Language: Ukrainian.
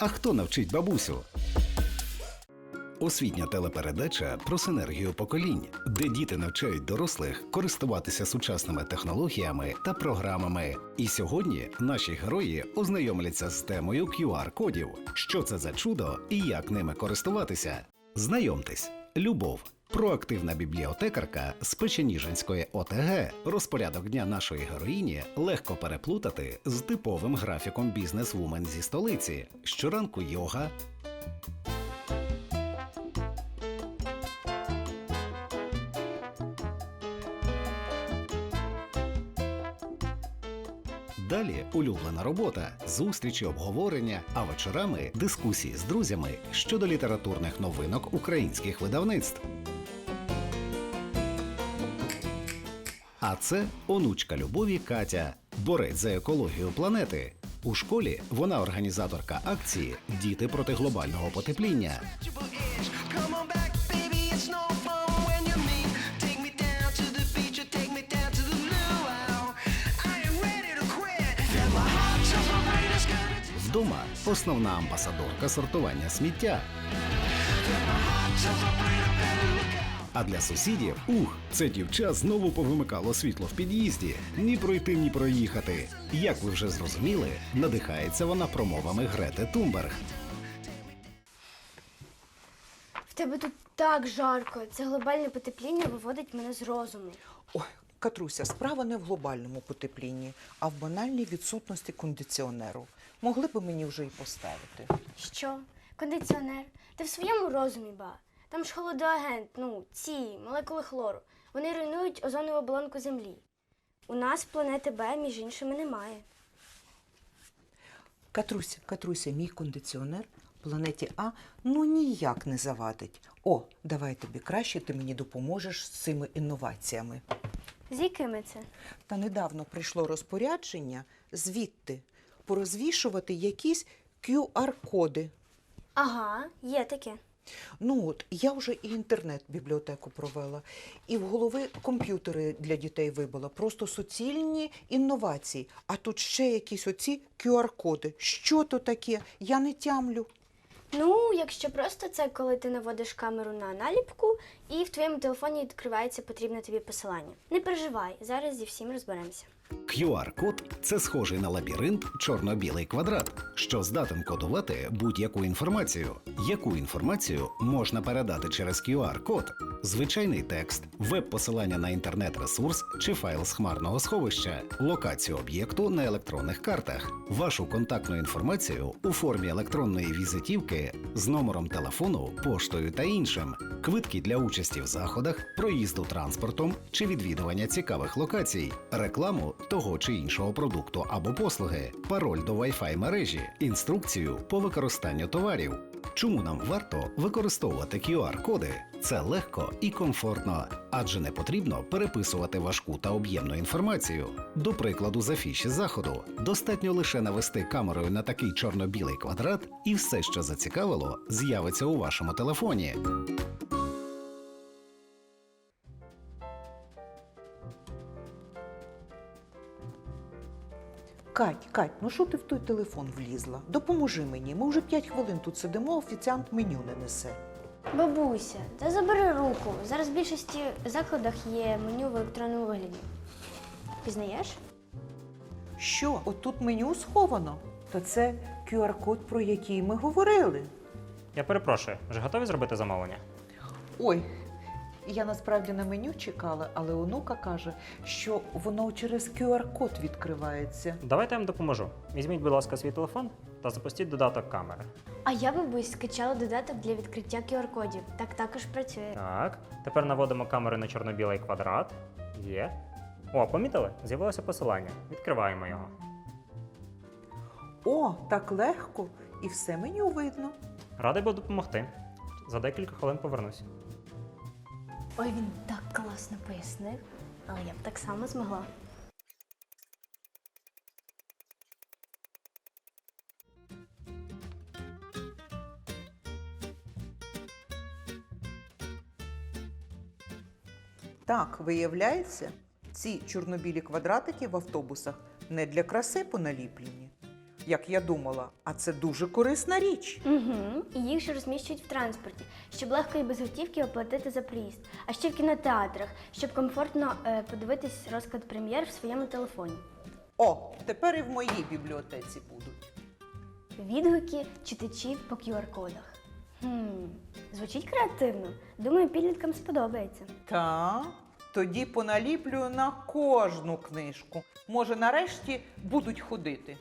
А хто навчить бабусю? Освітня телепередача про синергію поколінь, де діти навчають дорослих користуватися сучасними технологіями та програмами. І сьогодні наші герої ознайомляться з темою QR-кодів. Що це за чудо і як ними користуватися? Знайомтесь, Любов. Проактивна бібліотекарка з Печеніжинської ОТГ. Розпорядок дня нашої героїні легко переплутати з типовим графіком бізнес-вумен зі столиці. Щоранку йога, Далі улюблена робота, зустрічі, обговорення, а вечорами дискусії з друзями щодо літературних новинок українських видавництв. А це онучка Любові Катя, борець за екологію планети. У школі вона організаторка акції Діти проти глобального потепління. Вдома основна амбасадорка сортування сміття. А для сусідів ух, це дівча знову повимикало світло в під'їзді. Ні пройти, ні проїхати. Як ви вже зрозуміли, надихається вона промовами Грети Тумберг. В тебе тут так жарко. Це глобальне потепління виводить мене з розуму. Ой, Катруся, справа не в глобальному потеплінні, а в банальній відсутності кондиціонеру. Могли би мені вже і поставити. Що? Кондиціонер? Ти в своєму розумі, ба. Там ж холодоагент, ну, ці молекули хлору. Вони руйнують озонову оболонку Землі. У нас планети Б, між іншими, немає. Катруся, Катруся, мій кондиціонер планеті А ну ніяк не завадить. О, давай тобі краще, ти мені допоможеш з цими інноваціями. З якими це? Та недавно прийшло розпорядження звідти порозвішувати якісь QR-коди. Ага, є таке. Ну от, я вже і інтернет-бібліотеку провела, і в голови комп'ютери для дітей вибила. Просто суцільні інновації. А тут ще якісь оці QR-коди. Що то таке? Я не тямлю. Ну, якщо просто це коли ти наводиш камеру на наліпку і в твоєму телефоні відкривається потрібне тобі посилання. Не переживай, зараз зі всім розберемося. QR-код це схожий на лабіринт чорно-білий квадрат, що здатен кодувати будь-яку інформацію. Яку інформацію можна передати через QR-код? Звичайний текст, веб-посилання на інтернет-ресурс чи файл з хмарного сховища, локацію об'єкту на електронних картах, вашу контактну інформацію у формі електронної візитівки з номером телефону, поштою та іншим, квитки для участі в заходах, проїзду транспортом чи відвідування цікавих локацій, рекламу того чи іншого продукту або послуги, пароль до Wi-Fi мережі, інструкцію по використанню товарів. Чому нам варто використовувати QR-коди? Це легко і комфортно, адже не потрібно переписувати важку та об'ємну інформацію. До прикладу, з афіші заходу достатньо лише навести камерою на такий чорно-білий квадрат, і все, що зацікавило, з'явиться у вашому телефоні. Кать, Кать, ну що ти в той телефон влізла? Допоможи мені. Ми вже п'ять хвилин тут сидимо, офіціант меню не несе. Бабуся, та забери руку. Зараз в більшості закладах є меню в електронному вигляді. Пізнаєш? Що, отут меню сховано? То це QR-код, про який ми говорили. Я перепрошую, вже готові зробити замовлення? Ой, я насправді на меню чекала, але онука каже, що воно через QR-код відкривається. Давайте я вам допоможу. Візьміть, будь ласка, свій телефон та запустіть додаток камери. А я, бабусь, скачала додаток для відкриття QR-кодів. Так також працює. Так. Тепер наводимо камеру на чорно-білий квадрат. Є. О, помітили? З'явилося посилання. Відкриваємо його. О, так легко, і все меню видно. Радий буду допомогти. За декілька хвилин повернусь. Ой, він так класно пояснив, але я б так само змогла. Так, виявляється, ці чорнобілі квадратики в автобусах не для краси поналіплені. Як я думала, а це дуже корисна річ. Угу. І їх ж розміщують в транспорті, щоб легко і без готівки оплатити за проїзд. А ще в кінотеатрах, щоб комфортно е, подивитись розклад прем'єр в своєму телефоні. О, тепер і в моїй бібліотеці будуть. Відгуки читачів по QR-кодах. Хм, звучить креативно. Думаю, підліткам сподобається. Та, тоді поналіплюю на кожну книжку. Може, нарешті будуть ходити.